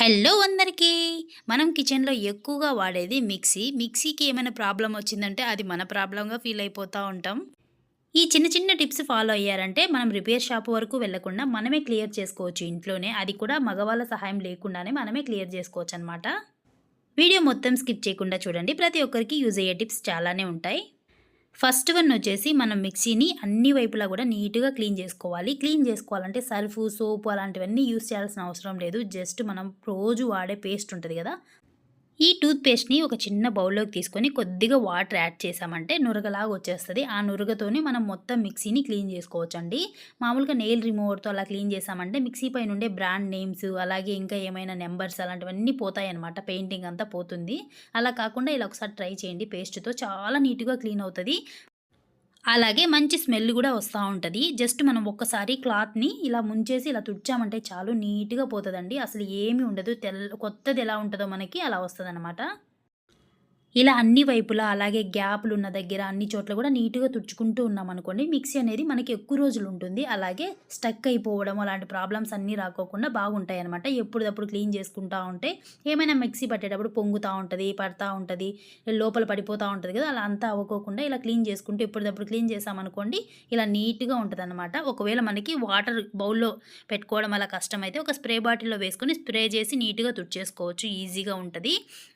Hello అందరికీ. మనం కిచెన్లో ఎక్కువగా వాడేది మిక్సీ. మిక్సీకి ఏమైనా ప్రాబ్లం వచ్చిందంటే అది మన ప్రాబ్లంగా ఫీల్ అయిపోతూ ఉంటాం. ఈ చిన్న చిన్న టిప్స్ ఫాలో అయ్యారంటే మనం రిపేర్ షాప్ వరకు వెళ్ళకుండా మనమే క్లియర్ చేసుకోవచ్చు ఇంట్లోనే. అది కూడా మగవాళ్ళ సహాయం లేకుండానే మనమే క్లియర్ చేసుకోవచ్చు అనమాట వీడియో మొత్తం స్కిప్ చేయకుండా చూడండి. ప్రతి ఒక్కరికి యూజ్ అయ్యే టిప్స్ చాలానే ఉంటాయి. ఫస్ట్ వన్ వచ్చేసి మనం మిక్సీని అన్ని వైపులా కూడా నీట్గా క్లీన్ చేసుకోవాలి. క్లీన్ చేసుకోవాలంటే సర్ఫ్ సోపు అలాంటివన్నీ యూస్ చేయాల్సిన అవసరం లేదు. జస్ట్ మనం రోజు వాడే పేస్ట్ ఉంటుంది కదా ఈ టూత్పేస్ట్ని ఒక చిన్న బౌల్లోకి తీసుకొని కొద్దిగా వాటర్ యాడ్ చేసామంటే నురగలాగా వచ్చేస్తుంది. ఆ నురగతోనే మనం మొత్తం మిక్సీని క్లీన్ చేసుకోవచ్చు అండి మామూలుగా నెయిల్ రిమూవర్తో అలా క్లీన్ చేసామంటే మిక్సీ పైన ఉండే బ్రాండ్ నేమ్స్ అలాగే ఇంకా ఏమైనా నెంబర్స్ అలాంటివన్నీ పోతాయన్నమాట. పెయింటింగ్ అంతా పోతుంది. అలా కాకుండా ఇలా ఒకసారి ట్రై చేయండి. పేస్ట్తో చాలా నీట్గా క్లీన్ అవుతుంది. అలాగే మంచి స్మెల్ కూడా వస్తూ ఉంటుంది. జస్ట్ మనం ఒక్కసారి క్లాత్ని ఇలా ముంచేసి ఇలా తుడిచామంటే చాలు నీట్గా పోతుందండి. అసలు ఏమీ ఉండదు. తెల్ల కొత్తది ఎలా ఉంటుందో మనకి అలా వస్తుంది ఇలా అన్ని వైపులా అలాగే గ్యాప్లు ఉన్న దగ్గర అన్ని చోట్ల కూడా నీట్గా తుడుచుకుంటూ ఉన్నాం అనుకోండి మిక్సీ అనేది మనకి ఎక్కువ రోజులు ఉంటుంది. అలాగే స్టక్ అయిపోవడం అలాంటి ప్రాబ్లమ్స్ అన్నీ రాకోకుండా బాగుంటాయి అనమాట ఎప్పుడప్పుడు క్లీన్ చేసుకుంటూ ఉంటే ఏమైనా మిక్సీ పట్టేటప్పుడు పొంగుతూ ఉంటుంది పడతా ఉంటుంది లోపల పడిపోతూ ఉంటుంది కదా అలా అంతా అవ్వకోకుండా ఇలా క్లీన్ చేసుకుంటూ ఎప్పటిదప్పుడు క్లీన్ చేసామనుకోండి ఇలా నీట్గా ఉంటుంది అనమాట ఒకవేళ మనకి వాటర్ బౌల్లో పెట్టుకోవడం అలా కష్టమైతే ఒక స్ప్రే బాటిల్లో వేసుకొని స్ప్రే చేసి నీట్గా తుడిచేసుకోవచ్చు ఈజీగా ఉంటుంది.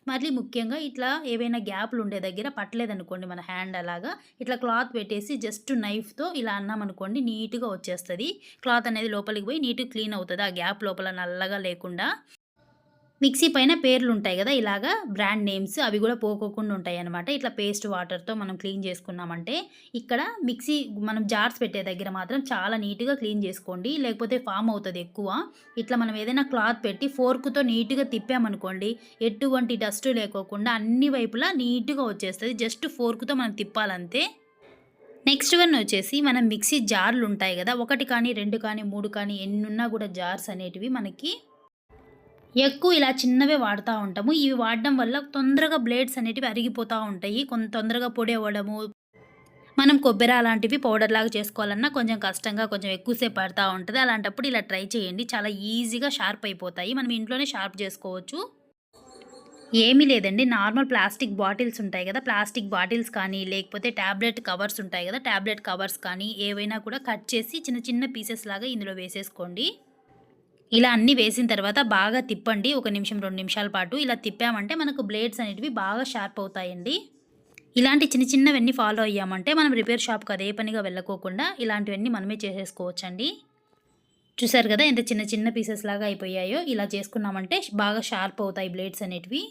మళ్ళీ ముఖ్యంగా ఇట్లా ఏవైనా గ్యాప్లు ఉండే దగ్గర పట్టలేదనుకోండి మన హ్యాండ్ అలాగా. ఇట్లా క్లాత్ పెట్టేసి జస్ట్ నైఫ్తో ఇలా అన్నామనుకోండి నీట్గా వచ్చేస్తుంది. క్లాత్ అనేది లోపలికి పోయి నీట్గా క్లీన్ అవుతుంది. ఆ గ్యాప్ లోపల నల్లగా లేకుండా మిక్సీ పైన పేర్లు ఉంటాయి కదా ఇలాగా బ్రాండ్ నేమ్స్ అవి కూడా పోకోకుండా ఉంటాయి అనమాట ఇట్లా పేస్ట్ వాటర్తో మనం క్లీన్ చేసుకున్నామంటే ఇక్కడ మిక్సీ మనం జార్స్ పెట్టే దగ్గర మాత్రం చాలా నీట్గా క్లీన్ చేసుకోండి. లేకపోతే ఫామ్ అవుతుంది ఎక్కువ. ఇట్లా మనం ఏదైనా క్లాత్ పెట్టి ఫోర్క్తో నీట్గా తిప్పామనుకోండి ఎటువంటి డస్ట్ లేకోకుండా అన్ని వైపులా నీట్గా వచ్చేస్తుంది. జస్ట్ ఫోర్క్తో మనం తిప్పాలంతే. నెక్స్ట్ వన్ వచ్చేసి మనం మిక్సీ జార్లు ఉంటాయి కదా ఒకటి కానీ రెండు కానీ మూడు కానీ ఎన్నున్నా కూడా జార్స్ అనేటివి మనకి ఎక్కువ ఇలా చిన్నవే వాడుతూ ఉంటాము. ఇవి వాడడం వల్ల తొందరగా బ్లేడ్స్ అనేటివి అరిగిపోతూ ఉంటాయి. కొంత తొందరగా పొడి అవ్వడము మనం కొబ్బరి అలాంటివి పౌడర్ లాగా చేసుకోవాలన్నా కొంచెం కష్టంగా కొంచెం ఎక్కువసేపు పడుతూ ఉంటుంది. అలాంటప్పుడు ఇలా ట్రై చేయండి. చాలా ఈజీగా షార్ప్ అయిపోతాయి. మనం ఇంట్లోనే షార్ప్ చేసుకోవచ్చు. ఏమీ లేదండి. నార్మల్ ప్లాస్టిక్ బాటిల్స్ ఉంటాయి కదా. ప్లాస్టిక్ బాటిల్స్ కానీ లేకపోతే ట్యాబ్లెట్ కవర్స్ ఉంటాయి కదా. ట్యాబ్లెట్ కవర్స్ కానీ ఏవైనా కూడా కట్ చేసి చిన్న చిన్న పీసెస్ లాగా ఇందులో వేసేసుకోండి. ఇలా అన్నీ వేసిన తర్వాత బాగా తిప్పండి. ఒక నిమిషం రెండు నిమిషాల పాటు ఇలా తిప్పామంటే మనకు బ్లేడ్స్ అనేటివి బాగా షార్ప్ అవుతాయండి. ఇలాంటి చిన్న చిన్నవన్నీ ఫాలో అయ్యామంటే మనం రిపేర్ షాప్కి అదే పనిగా వెళ్ళకోకుండా ఇలాంటివన్నీ మనమే చేసేసుకోవచ్చండి. చూసారు కదా ఎంత చిన్న చిన్న పీసెస్ లాగా అయిపోయాయో? ఇలా చేసుకున్నామంటే బాగా షార్ప్ అవుతాయి బ్లేడ్స్ అనేటివి.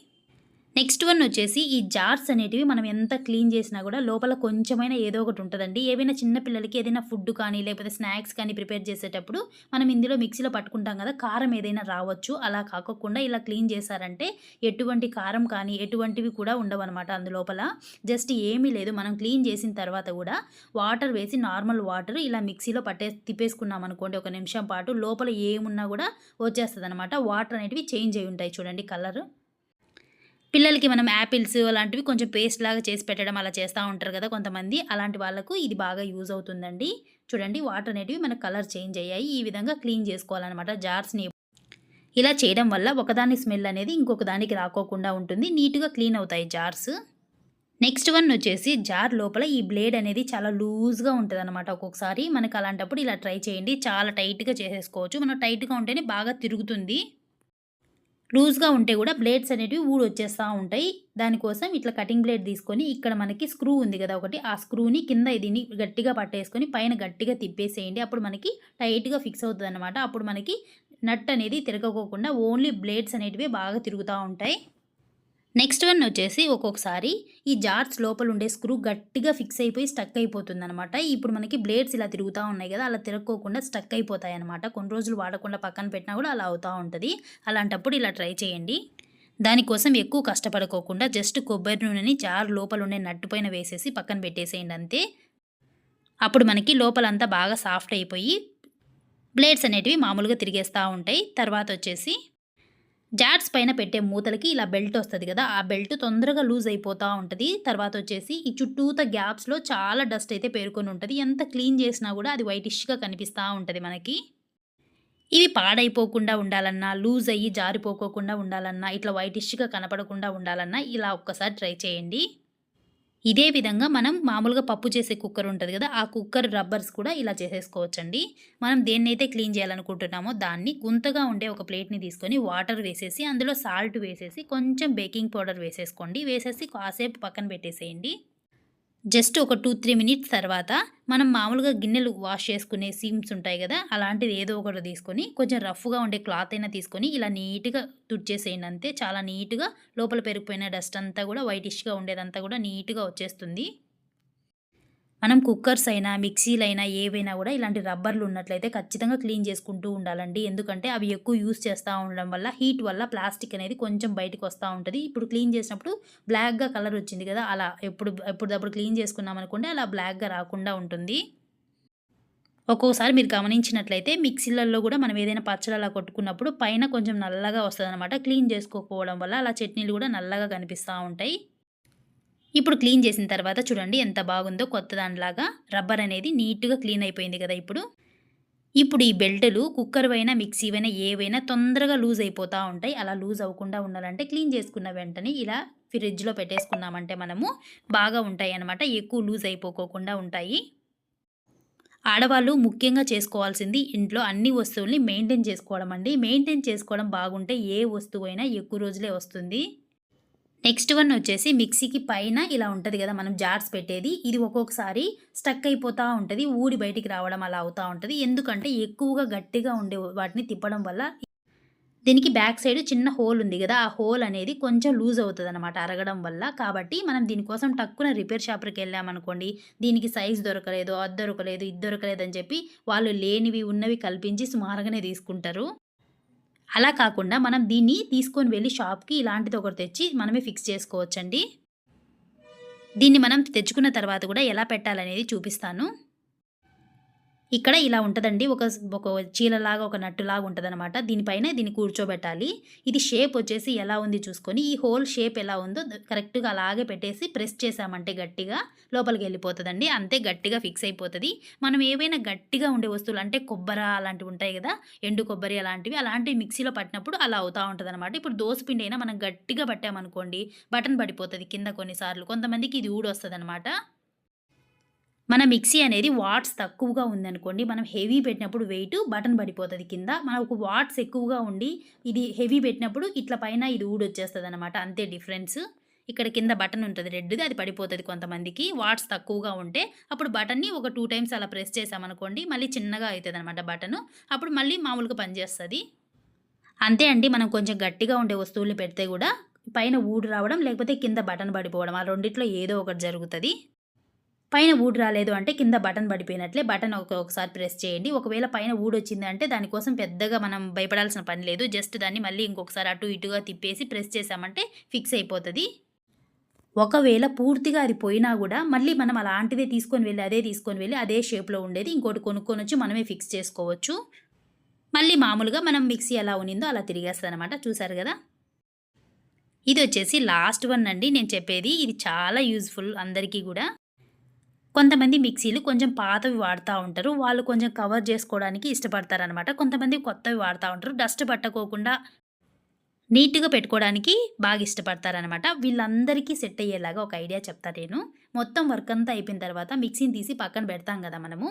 నెక్స్ట్ వన్ వచ్చేసి ఈ జార్స్ అనేటివి మనం ఎంత క్లీన్ చేసినా కూడా లోపల కొంచెమైనా ఏదో ఒకటి ఉంటుందండి. ఏవైనా చిన్న పిల్లలకి ఏదైనా ఫుడ్ కానీ లేకపోతే స్నాక్స్ కానీ ప్రిపేర్ చేసేటప్పుడు మనం ఇందులో మిక్సీలో పట్టుకుంటాం కదా కారం ఏదైనా రావచ్చు. అలా కాకుండా ఇలా క్లీన్ చేశారంటే ఎటువంటి కారం కానీ ఎటువంటివి కూడా ఉండవన్నమాట అందులోపల. జస్ట్ ఏమీ లేదు. మనం క్లీన్ చేసిన తర్వాత కూడా వాటర్ వేసి నార్మల్ వాటర్ ఇలా మిక్సీలో పట్టే తిప్పేసుకున్నాం అనుకోండి ఒక నిమిషం పాటు లోపల ఏమున్నా కూడా వచ్చేస్తుంది అనమాట వాటర్ అనేటివి చేంజ్ అయి ఉంటాయి చూడండి కలర్ పిల్లలకి మనం యాపిల్స్ అలాంటివి కొంచెం పేస్ట్ లాగా చేసి పెట్టడం అలా చేస్తూ ఉంటారు కదా కొంతమంది. అలాంటి వాళ్ళకు ఇది బాగా యూజ్ అవుతుందండి. చూడండి వాటర్ అనేటివి మనకు కలర్ చేంజ్ అయ్యాయి. ఈ విధంగా క్లీన్ చేసుకోవాలన్నమాట. జార్స్ని ఇలా చేయడం వల్ల ఒకదాని స్మెల్ అనేది ఇంకొక దానికి రాకోకుండా ఉంటుంది. నీట్గా క్లీన్ అవుతాయి జార్స్. నెక్స్ట్ వన్ వచ్చేసి జార్ లోపల ఈ బ్లేడ్ అనేది చాలా లూజ్గా ఉంటుంది అనమాట ఒక్కొక్కసారి. మనకు అలాంటప్పుడు ఇలా ట్రై చేయండి. చాలా టైట్గా చేసేసుకోవచ్చు. మనం టైట్గా ఉంటేనే బాగా తిరుగుతుంది. లూజ్గా ఉంటే కూడా బ్లేడ్స్ అనేటివి ఊడు వచ్చేస్తూ ఉంటాయి. దానికోసం ఇట్లా కటింగ్ బ్లేడ్ తీసుకొని ఇక్కడ మనకి స్క్రూ ఉంది కదా ఒకటి ఆ స్క్రూని కింద దీన్ని గట్టిగా పట్టేసుకొని పైన గట్టిగా తిప్పేసేయండి. అప్పుడు మనకి టైట్గా ఫిక్స్ అవుతుంది అనమాట అప్పుడు మనకి నట్ అనేది తిరగకోకుండా ఓన్లీ బ్లేడ్స్ అనేటివి బాగా తిరుగుతూ ఉంటాయి. నెక్స్ట్ వన్ వచ్చేసి ఒక్కొక్కసారి ఈ జార్స్ లోపల ఉండే స్క్రూ గట్టిగా ఫిక్స్ అయిపోయి స్టక్ అయిపోతుంది అనమాట ఇప్పుడు మనకి బ్లేడ్స్ ఇలా తిరుగుతూ ఉన్నాయి కదా అలా తిరగకోకుండా స్టక్ అయిపోతాయి అనమాట కొన్ని రోజులు వాడకుండా పక్కన పెట్టినా కూడా అలా అవుతూ ఉంటుంది. అలాంటప్పుడు ఇలా ట్రై చేయండి. దానికోసం ఎక్కువ కష్టపడుకోకుండా జస్ట్ కొబ్బరి నూనెని జార్ లోపల ఉండే నట్టు పైన వేసేసి పక్కన పెట్టేసేయండి అంతే. అప్పుడు మనకి లోపలంతా బాగా సాఫ్ట్ అయిపోయి బ్లేడ్స్ అనేటివి మామూలుగా తిరిగేస్తూ ఉంటాయి. తర్వాత వచ్చేసి జాట్స్ పైన పెట్టే మూతలకి ఇలా బెల్ట్ వస్తుంది కదా ఆ బెల్ట్ తొందరగా లూజ్ అయిపోతూ ఉంటుంది. తర్వాత వచ్చేసి ఈ చుట్టూత గ్యాప్స్లో చాలా డస్ట్ అయితే పేరుకొని ఉంటుంది. ఎంత క్లీన్ చేసినా కూడా అది వైటిష్గా కనిపిస్తూ ఉంటుంది మనకి. ఇవి పాడైపోకుండా ఉండాలన్నా, లూజ్ అయ్యి జారిపోకోకుండా ఉండాలన్నా, ఇట్లా వైటిష్‌గా కనపడకుండా ఉండాలన్నా ఇలా ఒక్కసారి ట్రై చేయండి. ఇదే విధంగా మనం మామూలుగా పప్పు చేసే కుక్కర్ ఉంటుంది కదా ఆ కుక్కర్ రబ్బర్స్ కూడా ఇలా చేసేసుకోవచ్చండి. మనం దేన్నైతే క్లీన్ చేయాలనుకుంటున్నామో దాన్ని గుంతగా ఉండే ఒక ప్లేట్‌ని తీసుకొని వాటర్ వేసేసి, అందులో సాల్ట్ వేసేసి, కొంచెం బేకింగ్ పౌడర్ వేసేసుకోండి. వేసేసి కాసేపు పక్కన పెట్టేసేయండి. జస్ట్ ఒక 2, 3 మినిట్స్ తర్వాత మనం మామూలుగా గిన్నెలు వాష్ చేసుకునే సీమ్స్ ఉంటాయి కదా అలాంటిది ఏదో ఒకటి తీసుకొని కొంచెం రఫ్‌గా ఉండే క్లాత్ అయినా తీసుకొని ఇలా నీట్‌గా తుడిచేసేయండి అంతే. చాలా నీట్‌గా లోపల పెరిగిపోయిన డస్ట్ అంతా కూడా వైటిష్‌గా ఉండేదంతా కూడా నీట్‌గా వచ్చేస్తుంది. మనం కుక్కర్స్ అయినా, మిక్సీలైనా ఏవైనా కూడా ఇలాంటి రబ్బర్లు ఉన్నట్లయితే ఖచ్చితంగా క్లీన్ చేసుకుంటూ ఉండాలండి. ఎందుకంటే అవి ఎక్కువ యూజ్ చేస్తూ ఉండడం వల్ల హీట్ వల్ల ప్లాస్టిక్ అనేది కొంచెం బయటకు వస్తూ ఉంటుంది ఇప్పుడు క్లీన్ చేసినప్పుడు బ్లాక్‌గా కలర్ వచ్చింది కదా అలా ఎప్పుడు ఎప్పటిదప్పుడు క్లీన్ చేసుకున్నామనుకోండి అలా బ్లాక్‌గా రాకుండా ఉంటుంది. ఒక్కోసారి మీరు గమనించినట్లయితే మిక్సీలలో కూడా మనం ఏదైనా పచ్చడి అలా కొట్టుకున్నప్పుడు పైన కొంచెం నల్లగా వస్తుంది క్లీన్ చేసుకోకపోవడం వల్ల అలా చట్నీలు కూడా నల్లగా కనిపిస్తూ ఉంటాయి. ఇప్పుడు క్లీన్ చేసిన తర్వాత చూడండి ఎంత బాగుందో కొత్త దానిలాగా రబ్బర్ అనేది నీట్‌గా క్లీన్ అయిపోయింది కదా ఇప్పుడు. ఇప్పుడు ఈ బెల్టులు కుక్కర్‌వైనా, మిక్సీవైనా ఏవైనా తొందరగా లూజ్ అయిపోతూ ఉంటాయి. అలా లూజ్ అవ్వకుండా ఉండాలంటే క్లీన్ చేసుకున్న వెంటనే ఇలా ఫ్రిడ్జ్‌లో పెట్టేసుకున్నామంటే మనము బాగా ఉంటాయి అన్నమాట ఎక్కువ లూజ్ అయిపోకోకుండా ఉంటాయి. ఆడవాళ్ళు ముఖ్యంగా చేసుకోవాల్సింది ఇంట్లో అన్ని వస్తువుల్ని మెయింటైన్ చేసుకోవడం అండి. మెయింటైన్ చేసుకోవడం బాగుంటే ఏ వస్తువైనా ఎక్కువ రోజులే వస్తుంది. నెక్స్ట్ వన్ వచ్చేసి మిక్సీకి పైన ఇలా ఉంటుంది కదా మనం జార్స్ పెట్టేది. ఇది ఒక్కొక్కసారి స్టక్ అయిపోతూ ఉంటుంది ఊడి బయటికి రావడం అలా అవుతూ ఉంటుంది ఎందుకంటే ఎక్కువగా గట్టిగా ఉండే వాటిని తిప్పడం వల్ల దీనికి బ్యాక్ సైడ్ చిన్న హోల్ ఉంది కదా ఆ హోల్ అనేది కొంచెం లూజ్ అవుతదనమాట అరగడం వల్ల. కాబట్టి మనం దీనికోసం టక్కున రిపేర్ షాప్‌కెళ్ళామనుకోండి, దీనికి సైజ్ దొరకలేదు, అది దొరకలేదు, ఇది దొరకలేదు అని చెప్పి వాళ్ళు లేనివి, ఉన్నవి కల్పించి సుమారుగానే తీసుకుంటారు. అలా కాకుండా మనం దీన్ని తీసుకొని వెళ్ళి షాప్‌కి ఇలాంటిది ఒకటి తెచ్చి మనమే ఫిక్స్ చేసుకోవచ్చండి. దీన్ని మనం తెచ్చుకున్న తర్వాత కూడా ఎలా పెట్టాలనేది చూపిస్తాను. ఇక్కడ ఇలా ఉంటుందండి ఒక ఒక చీలలాగా ఒక నట్టులాగా ఉంటుందన్నమాట దీనిపైన దీన్ని కూర్చోబెట్టాలి. ఇది షేప్ వచ్చేసి ఎలా ఉంది చూసుకొని ఈ హోల్ షేప్ ఎలా ఉందో కరెక్ట్‌గా అలాగే పెట్టేసి ప్రెస్ చేసామంటే గట్టిగా లోపలికి వెళ్ళిపోతుందండి అంతే గట్టిగా ఫిక్స్ అయిపోతుంది మనం ఏవైనా గట్టిగా ఉండే వస్తువులు అంటే కొబ్బరి అలాంటివి ఉంటాయి కదా ఎండు కొబ్బరి అలాంటివి, అలాంటివి మిక్సీలో పట్టినప్పుడు అలా అవుతూ ఉంటదనమాట. ఇప్పుడు దోసపిండి అయినా మనం గట్టిగా పట్టామనుకోండి బటన్ పడిపోతుంది కింద కొన్నిసార్లు. కొంతమందికి ఇది ఊడొస్తదనమాట. మన మిక్సీ అనేది వాట్స్ తక్కువగా ఉందనుకోండి, మనం హెవీ పెట్టినప్పుడు వెయిట్ బటన్ పడిపోతుంది కింద. మనకు వాట్స్ ఎక్కువగా ఉండి ఇది హెవీ పెట్టినప్పుడు ఇట్లా పైన ఇది ఊడొచ్చేస్తుంది అనమాట అంతే డిఫరెన్స్. ఇక్కడ కింద బటన్ ఉంటుంది రెడ్‌ది అది పడిపోతుంది కొంతమందికి. వాట్స్ తక్కువగా ఉంటే అప్పుడు బటన్‌ని ఒక టూ టైమ్స్ అలా ప్రెస్ చేశామనుకోండి మళ్ళీ చిన్నగా అవుతుంది అనమాట బటను. అప్పుడు మళ్ళీ మామూలుగా పనిచేస్తుంది అంతే అండి. మనం కొంచెం గట్టిగా ఉండే వస్తువులు పెడితే కూడా పైన ఊడు రావడం లేకపోతే కింద బటన్ పడిపోవడం ఆ రెండిట్లో ఏదో ఒకటి జరుగుతుంది పైన ఊడు రాలేదు అంటే కింద బటన్ పడిపోయినట్లే. బటన్ ఒక్కొక్కసారి ఒకసారి ప్రెస్ చేయండి. ఒకవేళ పైన ఊడొచ్చింది అంటే దానికోసం పెద్దగా మనం భయపడాల్సిన పని లేదు. జస్ట్ దాన్ని మళ్ళీ ఇంకొకసారి అటు ఇటుగా తిప్పేసి ప్రెస్ చేసామంటే ఫిక్స్ అయిపోతుంది ఒకవేళ పూర్తిగా అది పోయినా కూడా మళ్ళీ మనం అలాంటిదే తీసుకొని వెళ్ళి అదే తీసుకొని వెళ్ళి అదే షేప్‌లో ఉండేది ఇంకోటి కొనుక్కొనొచ్చి మనమే ఫిక్స్ చేసుకోవచ్చు. మళ్ళీ మామూలుగా మనం మిక్సీ ఎలా ఉన్నిందో అలా తిరిగేస్తదనమాట. చూసారు ఇది వచ్చేసి లాస్ట్ వన్ అండి నేను చెప్పేది. ఇది చాలా యూజ్‌ఫుల్ అందరికీ కూడా కొంతమంది మిక్సీలు కొంచెం పాతవి వాడుతూ ఉంటారు. వాళ్ళు కొంచెం కవర్ జేసుకోవడానికి ఇష్టపడతారనమాట. కొంతమంది కొత్తవి వాడుతూ ఉంటారు. డస్ట్ పట్టకోకుండా నీట్‌గా పెట్టుకోవడానికి బాగా ఇష్టపడతారనమాట. వీళ్ళందరికీ సెట్ అయ్యేలాగా ఒక ఐడియా చెప్తా నేను. మొత్తం వర్క్ అంతా అయిపోయిన తర్వాత మిక్సీని తీసి పక్కన పెడతాం కదా మనము.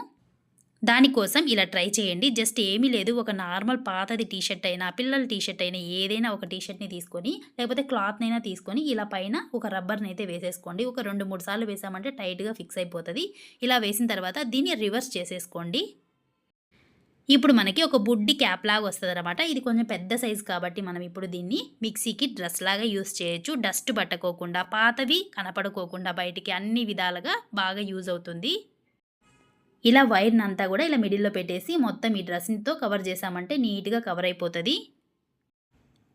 దానికోసం ఇలా ట్రై చేయండి. జస్ట్ ఏమీ లేదు. ఒక నార్మల్ పాతది టీషర్ట్ అయినా, పిల్లల టీషర్ట్ అయినా ఏదైనా ఒక టీషర్ట్ని తీసుకొని లేకపోతే క్లాత్‌నైనా తీసుకొని ఇలా పైన ఒక రబ్బర్‌నైతే వేసేసుకోండి. ఒక 2, 3 సార్లు వేసామంటే టైట్‌గా ఫిక్స్ అయిపోతుంది ఇలా వేసిన తర్వాత దీన్ని రివర్స్ చేసేసుకోండి. ఇప్పుడు మనకి ఒక బుడ్డి క్యాప్ లాగా అనమాట ఇది కొంచెం పెద్ద సైజ్ కాబట్టి మనం ఇప్పుడు దీన్ని మిక్సీకి డ్రెస్‌లాగా యూజ్ చేయొచ్చు. డస్ట్ పట్టకోకుండా, పాతవి కనపడకోకుండా బయటికి అన్ని విధాలుగా బాగా యూజ్ అవుతుంది. ఇలా వైర్‌నంతా కూడా ఇలా మిడిల్‌లో పెట్టేసి మొత్తం ఈ డ్రెస్సింగ్తో కవర్ చేసామంటే నీట్‌గా కవర్ అయిపోతుంది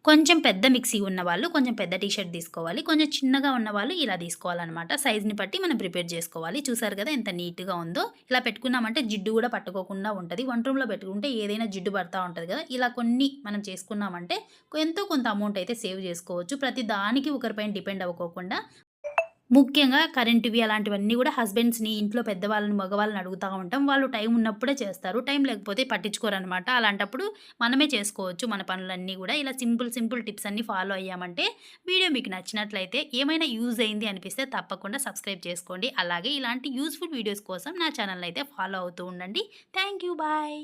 కొంచెం పెద్ద మిక్సీ ఉన్న వాళ్ళు కొంచెం పెద్ద టీ షర్ట్ తీసుకోవాలి. కొంచెం చిన్నగా ఉన్నవాళ్ళు ఇలా తీసుకోవాలన్నమాట సైజ్‌ని బట్టి మనం ప్రిపేర్ చేసుకోవాలి. చూసారు కదా ఎంత నీట్‌గా ఉందో. ఇలా పెట్టుకున్నామంటే జిడ్డు కూడా పట్టుకోకుండా ఉంటుంది వన్ రూమ్‌లో పెట్టుకుంటే ఏదైనా జిడ్డు పడతా ఉంటుంది కదా ఇలా కొన్ని మనం చేసుకున్నామంటే ఎంతో కొంత అమౌంట్ అయితే సేవ్ చేసుకోవచ్చు. ప్రతి దానికి ఒకరిపైన డిపెండ్ అవ్వకోకుండా ముఖ్యంగా కరెంట్‌వి అలాంటివన్నీ కూడా హస్బెండ్స్‌ని, ఇంట్లో పెద్దవాళ్ళని, మగవాళ్ళని అడుగుతూ ఉంటాం. వాళ్ళు టైం ఉన్నప్పుడే చేస్తారు. టైం లేకపోతే పట్టించుకోరనమాట. అలాంటప్పుడు మనమే చేసుకోవచ్చు మన పనులన్నీ కూడా ఇలా సింపుల్, సింపుల్ టిప్స్ అన్నీ ఫాలో అయ్యామంటే వీడియో మీకు నచ్చినట్లయితే ఏమైనా యూజ్ అయింది అనిపిస్తే తప్పకుండా సబ్స్క్రైబ్ చేసుకోండి. అలాగే ఇలాంటి యూస్ఫుల్ వీడియోస్ కోసం నా ఛానల్ అయితే ఫాలో అవుతూ ఉండండి. Thank you. బాయ్.